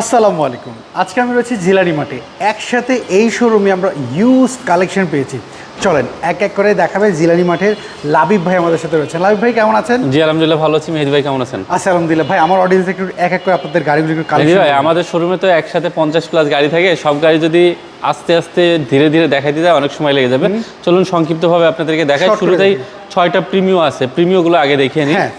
আসসালামু আলাইকুম। আজকে আমি রয়েছি জিলানি মাঠে। একসাথে এই শোরুমে আমরা ইউজ কালেকশন পেয়েছি। চলেন এক এক করে দেখাবে জিলানি মাঠের লাবিব ভাই আমাদের সাথে রয়েছেন। লাবিব ভাই কেমন আছেন? জি আলহামদুলিল্লাহ ভালো আছি। মেহেদি ভাই কেমন আছেন? আচ্ছা আলহামদুলিল্লাহ। ভাই আমার অডিয়েন্স একটু এক এক করে আপনাদের গাড়িগুলো একটু কালেকশন ভাই আমাদের শোরুমে তো একসাথে পঞ্চাশ প্লাস গাড়ি থাকে। সব গাড়ি যদি আস্তে আস্তে ধীরে ধীরে দেখাইতে যায় অনেক সময় লেগে যাবে। চলুন সংক্ষিপ্তভাবে আপনাদেরকে দেখাই। শুরুতেই ছয়টা প্রিমিও আছে। প্রিমিওগুলো আগে দেখিয়ে নিই। হ্যাঁ।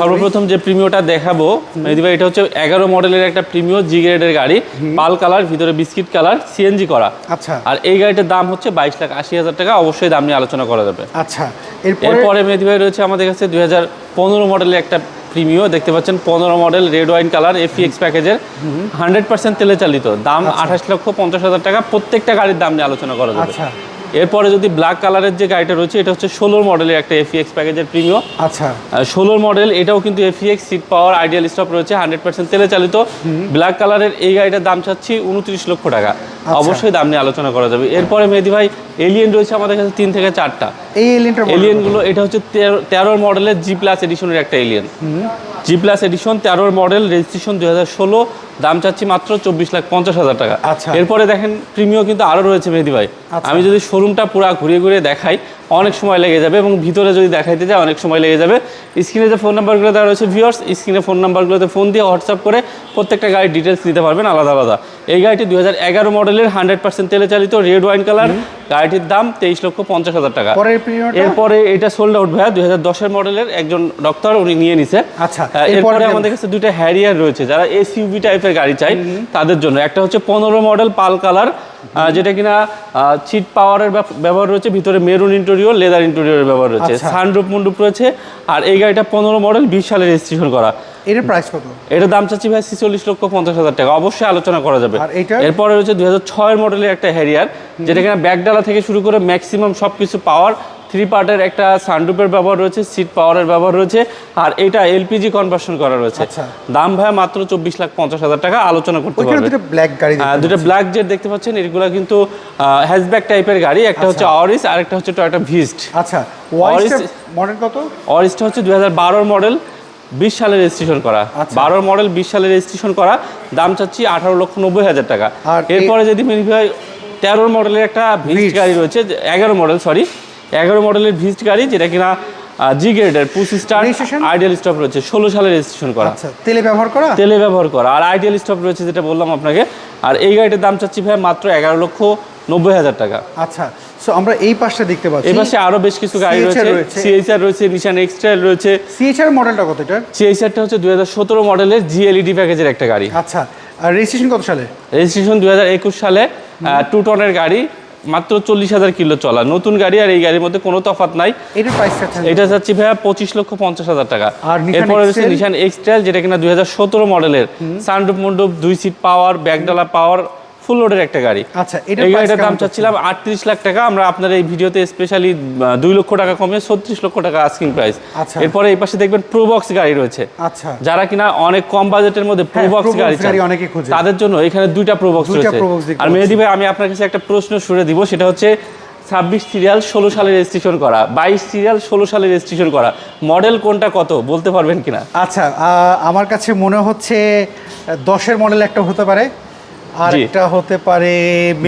সর্বপ্রথম যে প্রিমিওটা দেখাবো মেহেদি ভাই এটা হচ্ছে এগারো মডেলের একটা প্রিমিও জি গ্রেডের গাড়ি। পাল কালার ভিতরে বিস্কিট কালার সিএনজি করা। আচ্ছা। আর এই গাড়িটার দাম হচ্ছে বাইশ লাখ আশি হাজার টাকা অবশ্যই দাম নিয়ে আলোচনা করা যাবে। আচ্ছা এরপরে এরপরে মেহেদি ভাই রয়েছে আমাদের কাছে দুই হাজার পনেরো মডেলের একটা প্রিমিও দেখতে পাচ্ছেন। পনেরো model red wine colour F EX প্যাকেজের হান্ড্রেড পার্সেন্ট তেলে চালিত। দাম আঠাশ লক্ষ পঞ্চাশ হাজার টাকা। প্রত্যেকটা গাড়ির দাম নিয়ে আলোচনা করা যাবে। আচ্ছা। এরপরে যদি ব্ল্যাক কালারের যে গাড়িটা রয়েছে এটা হচ্ছে ষোলোর মডেলের একটা এফিএক্স প্যাকেজের প্রিমিও আচ্ছা। ষোলোর মডেল এটাও কিন্তু F EX seat power ideal stop রয়েছে হান্ড্রেড পার্সেন্ট তেলে চালিত। ব্ল্যাক কালারের এই গাড়িটার দাম চাচ্ছি উনত্রিশ লক্ষ টাকা। অবশ্যই দাম নিয়ে আলোচনা করা যাবে। এরপরে মেহেদি ভাই এলিয়েন রয়েছে আমাদের কাছে তিন থেকে চারটা। এই এলিয়েনটার এলিয়েনগুলো এটা হচ্ছে তেরো- তেরোর মডেলের জি প্লাস এডিশনের একটা এলিয়েন জি প্লাস এডিশন তেরোর মডেল রেজিস্ট্রেশন দুই হাজার ষোলো। দাম চাচ্ছি মাত্র চব্বিশ লাখ পঞ্চাশ হাজার টাকা। আচ্ছা। এরপরে দেখেন প্রিমিও কিন্তু আরও রয়েছে মেহেদি ভাই। আচ্ছা। আমি যদি শোরুমটা পুরো ঘুরিয়ে ঘুরিয়ে দেখাই অনেক সময় লেগে যাবে এবং ভিতরে যদি দেখাইতে যায় অনেক সময় লেগে যাবে। স্ক্রিনে যে ফোন নাম্বারগুলো দেওয়া রয়েছে ভিউয়ার্স স্ক্রিনে ফোন নাম্বারগুলোতে ফোন দিয়ে হোয়াটসঅ্যাপ করে প্রত্যেকটা গাড়ির ডিটেলস নিতে পারবেন আলাদা আলাদা। এই গাড়িটি দুই হাজার এগারো মডেলের হান্ড্রেড পার্সেন্ট তেলে চালিত রেড ওয়াইন কালার গাড়িটির দাম তেইশ লক্ষ পঞ্চাশ হাজার টাকা। এরপরে এটা সোল্ড আউট ভাইয়া দুই হাজার দশের মডেলের একজন ডক্টর উনি নিয়ে নিছে। আচ্ছা, এরপরে আমাদের কাছে দুইটা হ্যারিয়ার রয়েছে। যারা এসইউভি টাইপের গাড়ি চাই তাদের জন্য। একটা হচ্ছে পনেরো মডেল পাল কালার যেটা কিনা সিট পাওয়ারের ব্যবহার রয়েছে ভিতরে মেরুন ইন্টেরিয়র লেদার ইন্টেরিয়রের ব্যবহার রয়েছে। আচ্ছা। সানরুপ মন্ডুপ রয়েছে। আর এই গাড়িটা পনেরো মডেল বিশ সালে রেজিস্ট্রেশন করা। এটার প্রাইস কত? এটার দাম চাচ্ছি ভাই ছিচল্লিশ লক্ষ পঞ্চাশ হাজার টাকা। অবশ্যই আলোচনা করা যাবে। আর এরপরে রয়েছে দুই হাজার ছয়ের মডেলের একটা হ্যারিয়ার যেটা কিনা ব্যাকডালা থেকে শুরু করে ম্যাক্সিমাম সব কিছু পাওয়ার থ্রি পার্টের একটা সানরুপের ব্যবহার রয়েছে সিট পাওয়ারের ব্যবহার রয়েছে আর এটা এলপিজি কনভার্সন করা রয়েছে। আচ্ছা। দাম ভাই মাত্র চব্বিশ লাখ পঞ্চাশ হাজার টাকা আলোচনা করতে পারবে। দুটো ব্ল্যাক গাড়ি দুটো ব্ল্যাক জেট দেখতে পাচ্ছেন এগুলো কিন্তু হ্যাশব্যাক টাইপের গাড়ি একটা হচ্ছে অরিস আর একটা হচ্ছে টয়টা ভিস্ট আচ্ছা Oris- মডেল কত? অরিসটা হচ্ছে দুই হাজার মডেল বিশ সালে রেজিস্ট্রেশন করা। আচ্ছা। বারোর মডেল বিশ সালে রেজিস্ট্রেশন করা দাম চাচ্ছি আঠারো লক্ষ নব্বই হাজার টাকা। এরপরে যদি মেনি ভাই তেরোর মডেলের একটা ভিস্ট গাড়ি রয়েছে এগারো মডেল সরি এগারো মডেলের ভিস্ট গাড়ি যেটা কিনা জি গ্রেডের পুসি স্টার? আইডিয়াল স্টপ রয়েছে ষোলো সালে রেজিস্ট্রেশন করা। আচ্ছা তেলে ব্যবহার করা? তেলে ব্যবহার করা। আর আইডিয়াল স্টপ রয়েছে যেটা বললাম আপনাকে। আর এই গাড়িটার দাম চাচ্ছি ভাই মাত্র এগারো লক্ষ নব্বই হাজার টাকা। আচ্ছা সো আমরা এই পাশটা দেখতে পাচ্ছি। এই পাশে আরও বেশ কিছু গাড়ি রয়েছে। রয়েছে। সিএইচআর রয়েছে নিশান এক্সট্রাইল রয়েছে। সিএইচআর মডেলটা কত এটার? সিএইচআরটা হচ্ছে দুই হাজার সতেরো মডেলের জিএলইডি প্যাকেজের একটা গাড়ি। আচ্ছা আর রেজিস্ট্রেশন কত সালে? রেজিস্ট্রেশন দুই হাজার একুশ সালে টু টনের গাড়ি। মাত্র চল্লিশ হাজার কিলো চলা। নতুন গাড়ি আর এই গাড়ির মধ্যে কোনো তফাত নাই। এটার প্রাইস এটা যাচ্ছি ভাইয়া পঁচিশ লক্ষ পঞ্চাশ হাজার টাকা। আর এরপরে রয়েছে নিশান এক্সট্রাইল যেটা কিনা দুই হাজার সতেরো মডেলের সানরুপ মন্ডপ দুই সিট পাওয়ার ব্যাগডালা পাওয়ার ফুল লোডের একটা গাড়ি। আচ্ছা, এই গাড়িটার দাম চাচ্ছিলাম আটত্রিশ লাখ টাকা। আমরা আপনার এই ভিডিওতে স্পেশালি দুই লক্ষ টাকা কমে ছত্রিশ লক্ষ টাকা আস্কিং প্রাইস আচ্ছা। এরপরে এই পাশে দেখবেন প্রোবক্স গাড়ি রয়েছে। আচ্ছা। যারা কিনা অনেক কম বাজেটের মধ্যে প্রোবক্স গাড়ি অনেকে খোঁজে। তাদের জন্য এখানে দুইটা প্রোবক্স রয়েছে। আর মেহেদি ভাই আমি আপনার কাছে একটা প্রশ্ন শুনে দিব। সেটা হচ্ছে ছাব্বিশ সিরিয়াল ষোলো সালে রেজিস্ট্রেশন করা বাইশ সিরিয়াল ষোলো সালে রেজিস্ট্রেশন করা মডেল কোনটা কত বলতে পারবেন কিনা? আচ্ছা আহ, আমার কাছে মনে হচ্ছে দশের মডেল একটা হতে পারে। আর একটা হতে পারে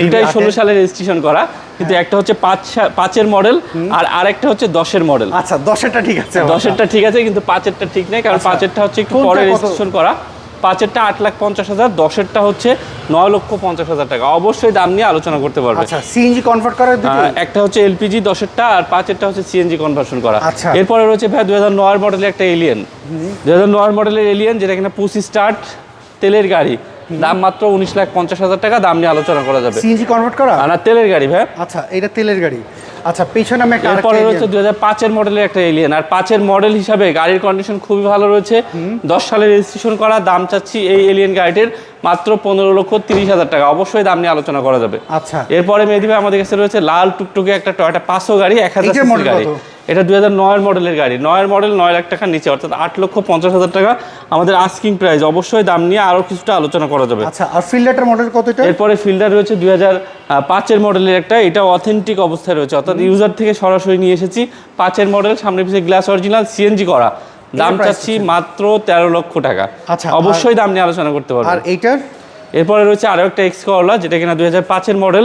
দুটাই ষোলো। সালে রেজিস্ট্রেশন করা কিন্তু একটা হচ্ছে পাঁচ পাঁচের মডেল আর আরেকটা হচ্ছে দশের মডেল আচ্ছা দশেরটা ঠিক আছে। দশেরটা ঠিক আছে কিন্তু পাঁচেরটা ঠিক নেই কারণ আচ্ছা। পাঁচেরটা হচ্ছে একটু পরে রেজিস্ট্রেশন করা। পাঁচেরটা আট লাখ পঞ্চাশ হাজার দশেরটা হচ্ছে নয় লক্ষ পঞ্চাশ হাজার টাকা। অবশ্যই দাম নিয়ে আলোচনা করতে পারবে। আচ্ছা সিএনজি কনভার্ট করার একটা হচ্ছে এলপিজি দশেরটা আর পাঁচেরটা হচ্ছে সিএনজি কনভার্সন করা। আচ্ছা। এরপরে রয়েছে ভাই দুই হাজার নয় মডেলের একটা এলিয়েন দুই হাজার নয় মডেলের এলিয়েন যেটা কিনা পুসি স্টার্ট তেলের গাড়ি। দাম মাত্র উনিশ লাখ পঞ্চাশ হাজার টাকা দাম নিয়ে আলোচনা করা যাবে। সিএনজি কনভার্ট করা? না, তেলের গাড়ি ভাই। আচ্ছা এটা তেলের গাড়ি। আচ্ছা পেছনে আমি একটা এরপরে রয়েছে। দুই হাজার পাঁচের মডেলের একটা এলিয়েন আর পাঁচের মডেল হিসাবে গাড়ির কন্ডিশন খুবই ভালো রয়েছে। দশ সালে রেজিস্ট্রেশন করা দাম চাচ্ছি এই এলিয়েন গাড়িটির মাত্র পনেরো লক্ষ তিরিশ হাজার টাকা। অবশ্যই দাম নিয়ে আলোচনা করা যাবে। আচ্ছা। এরপরে মেহেদি ভাই আমাদের কাছে রয়েছে লাল টুকটুকে একটা টয়টা পাঁচশো গাড়ি এক হাজার গাড়ি? এটা দুই হাজার নয়ের মডেলের গাড়ি। নয়ের মডেল নয় লাখ টাকার নিচে অর্থাৎ আট লক্ষ পঞ্চাশ হাজার টাকা আমাদের আস্কিং প্রাইস অবশ্যই দাম নিয়ে আরও কিছুটা আলোচনা করা যাবে। আচ্ছা আর ফিল্ডারটার মডেল কত এটা? এরপরে ফিল্ডার রয়েছে দুই হাজার পাঁচের মডেলের একটা। এটা অথেন্টিক অবস্থায় রয়েছে অর্থাৎ ইউজার থেকে সরাসরি নিয়ে এসেছি। পাঁচের মডেল সামনে পিছিয়ে গ্লাস অরিজিনাল সিএনজি করা। দাম চাচ্ছি মাত্র তেরো লক্ষ টাকা। আচ্ছা, অবশ্যই দাম নিয়ে আলোচনা করতে পারব। আর এইটার? এরপরে রয়েছে আরও একটা এক্স করলা যেটা কিনা দুই হাজার পাঁচের মডেল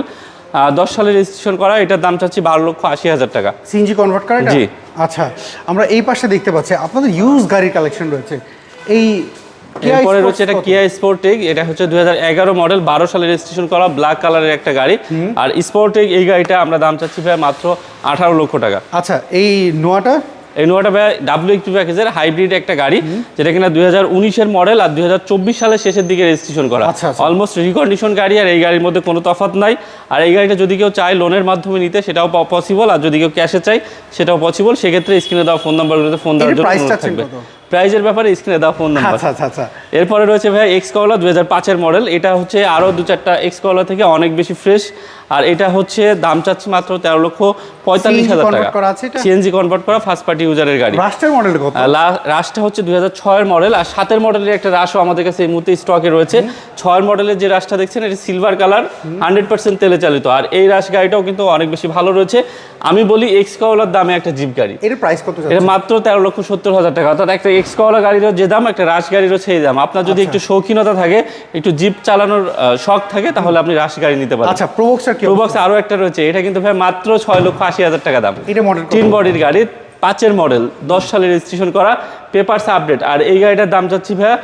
দশ সালে রেজিস্ট্রেশন করা এটার দাম চাচ্ছি বারো লক্ষ আশি হাজার টাকা। সিএনজি কনভার্ট করা জি। আচ্ছা আমরা এই পাশে দেখতে পাচ্ছি আপনাদের ইউজ গাড়ির কালেকশন রয়েছে। এই এরপরে রয়েছে এটা? কিয়া স্পোর্টেক এটা হচ্ছে দুই হাজার এগারো মডেল বারো সালে রেজিস্ট্রেশন করা ব্ল্যাক কালারের একটা গাড়ি। আর স্পোর্টেক এই গাড়িটা আমরা দাম চাচ্ছি প্রায় মাত্র আঠারো লক্ষ টাকা। আচ্ছা এই নোয়াটা? এই নোয়াটা ভাই ডাব্লিউ একটু প্যাকেজের হাইব্রিড একটা গাড়ি যেটা কিনা দুই হাজার উনিশের মডেল আর দুই হাজার চব্বিশ সালের শেষের দিকে রেজিস্ট্রেশন করা। আচ্ছা, আচ্ছা। অলমোস্ট রিকন্ডিশন গাড়ি আর এই গাড়ির মধ্যে কোনো তফাৎ নাই। আর এই গাড়িটা যদি কেউ চায় লোনের মাধ্যমে নিতে সেটাও পসিবল আর যদি কেউ ক্যাশে চায় সেটাও পসিবল সেক্ষেত্রে স্ক্রিনে দেওয়া ফোন নাম্বারগুলোতে ফোন দেওয়ার জন্য থাকবে। প্রাইজের ব্যাপারে স্ক্রিনে দেওয়া ফোন নাম্বার আচ্ছা আচ্ছা আচ্ছা। এরপরে রয়েছে ভাই এক্স কলা দুই হাজার পাঁচের মডেল এটা হচ্ছে আরও দু চারটা এক্স কলা থেকে অনেক বেশি ফ্রেশ আর এটা হচ্ছে দাম চাচ্ছি মাত্র তেরো লক্ষ পঁয়তাল্লিশ হাজার টাকা? সিএনজি কনভার্ট করা ফার্স্ট পার্টি ইউজারের গাড়ি। রাস্টার মডেল কত? হচ্ছে দুই হাজার ছয়ের মডেল আর সাতের মডেলের একটা রাশও আমাদের কাছে এই মুহূর্তে স্টকে রয়েছে। ছয়ের মডেলের যে রাশটা দেখছেন এটা সিলভার কালার হান্ড্রেড পার্সেন্ট তেলে চালিত। আর এই রাশ গাড়িটাও কিন্তু অনেক বেশি ভালো রয়েছে। আমি বলি এক্স কাওলার দামে একটা জিপ গাড়ি। এর প্রাইস কত এটা মাত্র তেরো লক্ষ সত্তর হাজার টাকা। অর্থাৎ একটা এক্স কাওয়ালা গাড়িরও যে দাম একটা রাশ গাড়িরও সেই দাম। আপনার যদি একটু শৌখিনতা থাকে একটু জিপ চালানোর শখ থাকে তাহলে আপনি রাশ গাড়ি নিতে পারেন। আচ্ছা প্রোবক্সটার কি প্রোবক্স আরও একটা রয়েছে। এটা কিন্তু ভাই মাত্র ছয় লক্ষ আশি হাজার টাকা দাম। এটা মডেল তিন বডির গাড়ি পাঁচের মডেল দশ সালে রেজিস্ট্রেশন করা পেপারস আপডেট আর এই গাড়িটার দাম চাচ্ছি ভাইয়া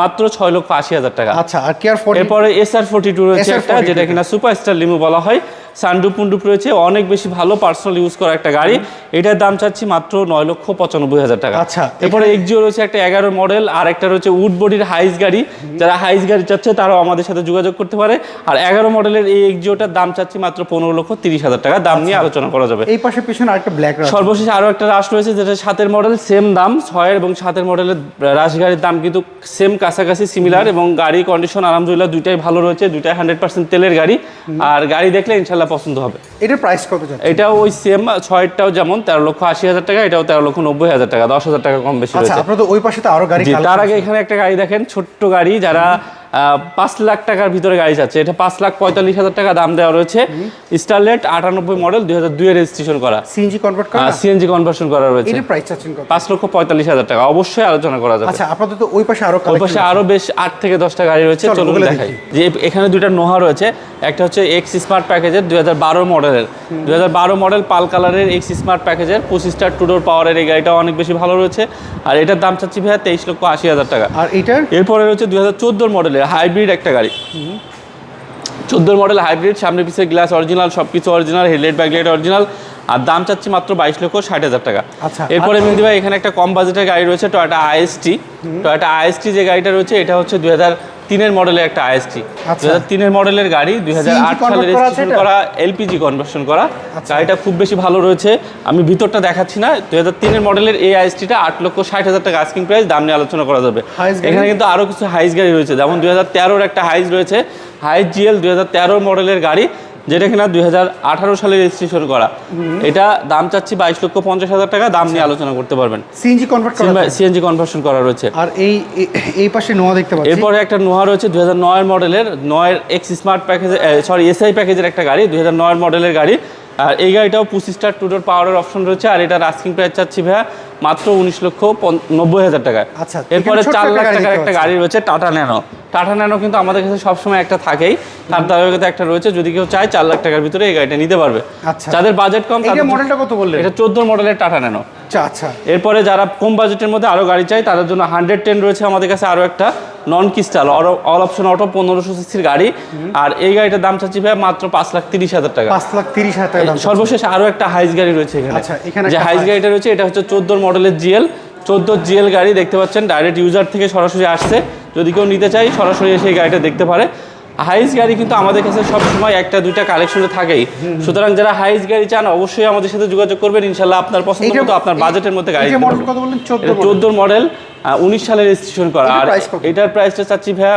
মাত্র ছয় লক্ষ আশি হাজার টাকা। আচ্ছা আর কি আর এরপরে এসআর ফোর্টি টু রয়েছে একটা যেটা কিনা সুপারস্টার লিমু বলা হয়। সানডুপ পুন্ডুপ রয়েছে অনেক বেশি ভালো পার্সোনাল ইউজ করা একটা গাড়ি। এটার দাম চাচ্ছি মাত্র নয় লক্ষ পঁচানব্বই হাজার টাকা। আচ্ছা, এরপরে এক্সিও রয়েছে একটা এগারো মডেল আর একটা রয়েছে উড বডির হাইস গাড়ি। যারা হাইস গাড়ি চাচ্ছে তারাও আমাদের সাথে যোগাযোগ করতে পারে। আর এগারো মডেলের এই এক্সিওটার দাম চাচ্ছি মাত্র পনেরো লক্ষ তিরিশ হাজার টাকা। দাম নিয়ে আলোচনা করা যাবে। এই পাশে পিছনে আরেকটা ব্ল্যাক সর্বশেষ আরও একটা রাশ রয়েছে যেটা সাতের মডেল সেম দাম ছয়ের এবং সাতের মডেলের রাশ গাড়ির দাম কিন্তু সেম কাছাকাছি সিমিলার এবং গাড়ি কন্ডিশন আলহামদুলিল্লাহ দুইটাই ভালো রয়েছে দুইটাই হান্ড্রেড পার্সেন্ট তেলের গাড়ি। আর গাড়ি দেখলে ইনশাল্লাহ পছন্দ হবে। এটার প্রাইস কত এটা এটাও ওই সেম ছয়টাও যেমন তেরো লক্ষ আশি হাজার টাকা এটাও তেরো লক্ষ নব্বই হাজার টাকা দশ হাজার টাকা কম বেশি আচ্ছা আপনাদের ওই পাশে তো আরও গাড়ি তার আগে এখানে একটা গাড়ি দেখেন ছোট্ট গাড়ি যারা পাঁচ লাখ টাকার ভিতরে গাড়ি যাচ্ছে। এটা পাঁচ লাখ পঁয়তাল্লিশ হাজার টাকা দাম দেওয়া রয়েছে। স্টারলেট আটানব্বই মডেল দুই হাজার দুইয়ের রেজিস্ট্রেশন করা। সিএনজি কনভার্ট করা? সিএনজি কনভার্সন করা রয়েছে। এটার প্রাইস চাচ্ছেন কত? পাঁচ লক্ষ পঁয়তাল্লিশ হাজার টাকা। অবশ্যই আলোচনা করা যাবে। আচ্ছা আপনাদের তো ওই পাশে আরও ওই পাশে আরও বেশ আট থেকে দশটা গাড়ি রয়েছে। চলুন দেখাই। যে এখানে দুইটা নোহা রয়েছে। একটা হচ্ছে এক্স স্মার্ট প্যাকেজের দুই হাজার বারো মডেলের দুই হাজার বারো মডেল পাল কালারের এক্স স্মার্ট প্যাকেজের পঁচিশটা টুডোর পাওয়ারের এই গাড়িটা অনেক বেশি ভালো রয়েছে। আর এটার দাম চাচ্ছি ভাইয়া তেইশ লক্ষ আশি হাজার টাকা। আর এটার? এরপরে রয়েছে দুই হাজার চোদ্দোর মডেলের হাইব্রিড একটা গাড়ি। চোদ্দোর মডেল হাইব্রিড সামনে পিছিয়ে গ্লাস অরিজিনাল সব কিছু অরিজিনাল হেডলাইট ব্যাকলাইট অরিজিনাল আর দাম চাচ্ছি মাত্র বাইশ লক্ষ ষাট হাজার টাকা। আচ্ছা, এরপরে মিন্দি ভাই এখানে একটা কম বাজেটের গাড়ি রয়েছে টয়টা আইএসটি টয়টা আইএসটি যে গাড়িটা রয়েছে এটা হচ্ছে দু হাজার তিনের মডেলের একটা আইএসটি দু হাজার তিনের মডেলের গাড়ি দুই হাজার আট সালে রেজিস্ট্রেশন করা এলপিজি কনভার্সন করা। আচ্ছা। গাড়িটা খুব বেশি ভালো রয়েছে। আমি ভিতরটা দেখাচ্ছি না। দুই হাজার তিনের মডেলের এই আইএসটিটা আট লক্ষ ষাট হাজার টাকা আস্কিং প্রাইস দাম নিয়ে আলোচনা করা যাবে। এখানে কিন্তু আরও কিছু হাইস গাড়ি রয়েছে। যেমন দুই হাজার তেরোর একটা হাইস রয়েছে। হাইস জিএল দুই হাজার তেরোর মডেলের গাড়ি। যেটা কিনা দুই হাজার আঠারো সালে রেজিস্ট্রেশন করা। এটা দাম চাচ্ছি বাইশ লক্ষ পঞ্চাশ হাজার টাকা দাম নিয়ে আলোচনা করতে পারবেন। সিএনজি কনভার্ট করা? সিএনজি কনভার্সন করা রয়েছে। আর এই এই- এই পাশে নোয়া দেখতে পাচ্ছি। এরপরে একটা নোয়া রয়েছে দুই হাজার নয়ের মডেলের নয়ের X smart package sorry S I প্যাকেজের একটা গাড়ি দুই হাজার নয়ের মডেলের গাড়ি। আর এই গাড়িটাও পঁচিশ স্টার টুডোর পাওয়ারের অপশন রয়েছে আর এটার আস্কিং প্রাইস চাচ্ছি ভাইয়া মাত্র উনিশ লক্ষ নব্বই হাজার টাকায়। আচ্ছা, এরপরে চার একটা লাখ টাকার একটা গাড়ি রয়েছে টাটা ন্যানো টাটা ন্যানো কিন্তু আমাদের কাছে সবসময় একটা থাকেই। তার দাবিতে একটা রয়েছে যদি কেউ চায় চার লাখ টাকার ভিতরে এই গাড়িটা নিতে পারবে। আচ্ছা। যাদের বাজেট কম তাদের মডেলটা কত বললেন? এটা চোদ্দ মডেলের টাটা ন্যানো আচ্ছা আচ্ছা। এরপরে যারা কম বাজেটের মধ্যে আরও গাড়ি চাই তাদের জন্য হান্ড্রেড টেন রয়েছে আমাদের কাছে আরও একটা। Non crystal all option auto পনেরোশো সিসির গাড়ি। আর এই গাড়িটার দাম চাচ্ছি ভাই মাত্র পাঁচ লাখ তিরিশ হাজার টাকা। পাঁচ লাখ তিরিশ হাজার টাকা সর্বশেষ আরও একটা হাইস গাড়ি রয়েছে এখানে। আচ্ছা, এখানে যে হাইস গাড়িটা রয়েছে এটা হচ্ছে চোদ্দোর মডেলের জিএল। চোদ্দ জিএল গাড়ি দেখতে পাচ্ছেন ডাইরেক্ট ইউজার থেকে সরাসরি আসছে। যদি কেউ নিতে চাই সরাসরি এসে এই গাড়িটা দেখতে পারে। হাইস গাড়ি কিন্তু আমাদের কাছে সব সময় একটা দুইটা কালেকশনে থাকেই। সুতরাং যারা হাইস গাড়ি চান অবশ্যই আমাদের সাথে যোগাযোগ করবেন। ইনশাল্লাহ আপনার পছন্দ মতো আপনার বাজেটের মধ্যে গাড়ি চোদ্দোর মডেল উনিশ সালে রেজিস্ট্রেশন করা। আর এটার প্রাইসটা চাচ্ছি ভাইয়া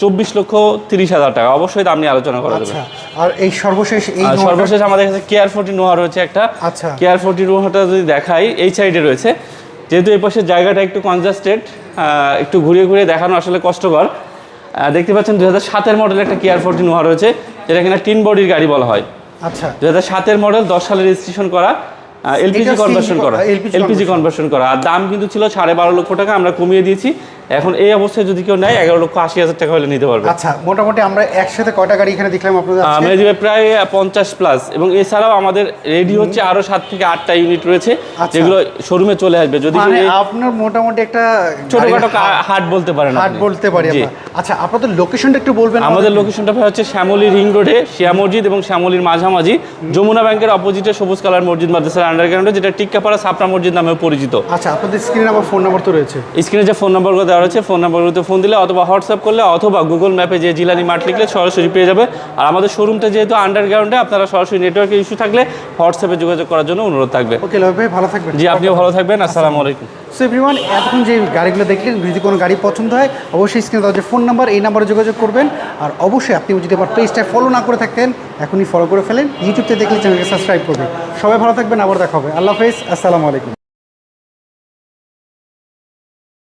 চব্বিশ লক্ষ তিরিশ হাজার টাকা। অবশ্যই দাম নিয়ে আলোচনা করা যাবে। আচ্ছা আর এই সর্বশেষ এই সর্বশেষ আমাদের কাছে কেয়ার ফোর্টি নোয়া রয়েছে একটা। আচ্ছা। কেয়ার ফোর্টি নোয়াটা যদি দেখাই এই সাইডে রয়েছে। যেহেতু এই পাশের জায়গাটা একটু কনজাস্টেড একটু ঘুরিয়ে ঘুরিয়ে দেখানো আসলে কষ্টকর। দেখতে পাচ্ছেন দু হাজার সাতের মডেল একটা কেয়ার ফোর্টি নোয়া রয়েছে যেটা কিনা টিন বডির গাড়ি বলা হয়। আচ্ছা। দু হাজার সাতের মডেল দশ সালে রেজিস্ট্রেশন করা এলপিজি কনভার্সন করা এলপিজি কনভার্সন করা। আর দাম কিন্তু ছিল সাড়ে বারো লক্ষ টাকা আমরা কমিয়ে দিয়েছি। এখন এই অবস্থায় যদি কেউ নেয় এগারো লক্ষ আশি হাজার টাকা হলে নিতে পারবে। আচ্ছা মোটামুটি আমরা একসাথে কয়টা গাড়ি এখানে দেখলাম আপনাদের? আমরা দিবে প্রায় পঞ্চাশ প্লাস এবং এছাড়াও আমাদের রেডি হচ্ছে আরও সাত থেকে আটটা ইউনিট রয়েছে আচ্ছা। যেগুলো শোরুমে চলে আসবে। যদি মানে আপনার মোটামুটি একটা ছোটখাটো হাট বলতে পারেন হাট বলতে পারি আচ্ছা আপনাদের লোকেশনটা একটু বলবেন আমাদের। লোকেশনটা ভাই হচ্ছে শ্যামলী রিং রোডে শিয়া মসজিদ এবং শ্যামলীর মাঝামাঝি। যমুনা ব্যাংকের অপোজিটে সবুজ কালার মসজিদ মাদ্রাসার আন্ডারগ্রাউন্ডে যেটা টিক্কাপাড়া সাপড়া মসজিদ নামেও পরিচিত। আচ্ছা আপনাদের স্ক্রিনে আমার ফোন নাম্বার তো রয়েছে। স্ক্রিনে যে ফোন নাম্বারগুলো দেওয়া রয়েছে ফোন নাম্বারগুলোতে ফোন দিলে অথবা হোয়াটসঅ্যাপ করলে অথবা গুগল ম্যাপে যে জিলানি মাঠ লিখলে সরাসরি পেয়ে যাবে। আর আমাদের শোরুমটা যেহেতু আন্ডারগ্রাউন্ডে আপনারা সরাসরি নেটওয়ার্কের ইস্যু থাকলে হোয়াটসঅ্যাপে যোগাযোগ করার জন্য অনুরোধ থাকবে। ওকে ভাই ভালো থাকবেন। জি আপনিও ভালো থাকবেন আসসালামু আলাইকুম। সো এভরিওয়ান এখন যে গাড়িগুলো দেখলেন যদি কোনো গাড়ি পছন্দ হয় অবশ্যই স্ক্রিনে দেওয়া যে ফোন নাম্বার এই নাম্বারে যোগাযোগ করবেন। আর অবশ্যই আপনি যদি আমার পেজটা ফলো না করে থাকেন এখনই ফলো করে ফেলেন। ইউটিউবতে দেখলে চ্যানেলকে সাবস্ক্রাইব করবেন। সবাই ভালো থাকবেন আবার দেখা হবে। আল্লাহ হাফেজ আসসালামু আলাইকুম।